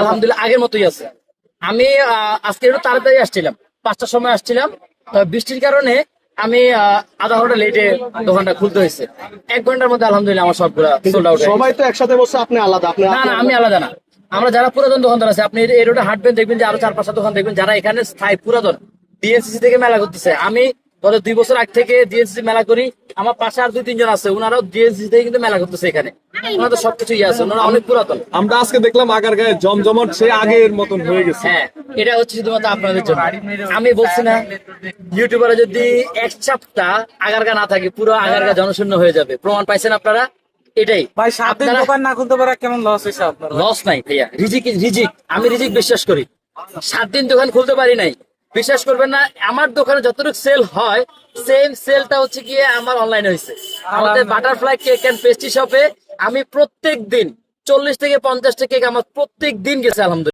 আলহামদুলিল্লাহ আগের মতোই আছে। আমি আজকে একটু তাড়াতাড়ি আসছিলাম। পাঁচটার সময় আসছিলাম। বৃষ্টির কারণে আমি আধা ঘণ্টা লেটে দোকানটা খুলতে হয়েছে। এক ঘণ্টার মধ্যে আলহামদুলিল্লাহ আমার সবগুলা সোল্ড আউট সবাই তো একসাথে বসে আপনি আলাদা আপনি না না আমি আলাদা। না। আমরা যারা পুরাতন দোকানদার আছে আপনি এই রোডে হাঁটবেন দেখবেন যে আরও চার পাঁচটা দোকান দেখবেন যারা এখানে স্থায়ী পুরাতন ডিএনসিসি থেকে মেলা করতেছে। আমি গত দুই বছর আগ থেকে ডিএনসিসি মেলা করি। আমার পাশে আর দুই তিনজন আছে ওনারাও ডিএনসিসি থেকে কিন্তু মেলা করতেছে এখানে। ওনাদের সবকিছু আছে ওনারা অনেক পুরাতন। আমরা আজকে দেখলাম আগার গায়ে জমজমট সে আগের মতন হয়ে গেছে। হ্যাঁ এটা হচ্ছে শুধুমাত্র আপনাদের জন্য। আমি বলছি না ইউটিউবারে যদি এক সপ্তাহ আগারগা না থাকে পুরো আগারগা জনশূন্য হয়ে যাবে। প্রমাণ পাইছেন আপনারা? এটাই। ভাই সাত দিন দোকান না খুলতে পারা কেমন লস হয়েছে আপনার? লস নাই ভাইয়া। রিজিক রিজিক। আমি রিজিক বিশ্বাস করি। সাত দিন দোকান খুলতে পারি নাই। বিশ্বাস করবেন না আমার দোকানে যতটুকু সেল হয় সেম সেলটা হচ্ছে গিয়ে আমার অনলাইনে হয়েছে আমাদের বাটারফ্লাই কেক এন্ড পেস্ট্রি শপে আমি প্রত্যেক দিন চল্লিশ থেকে পঞ্চাশটা কেক আমার প্রত্যেক দিন গেছে আলহামদুলিল্লাহ।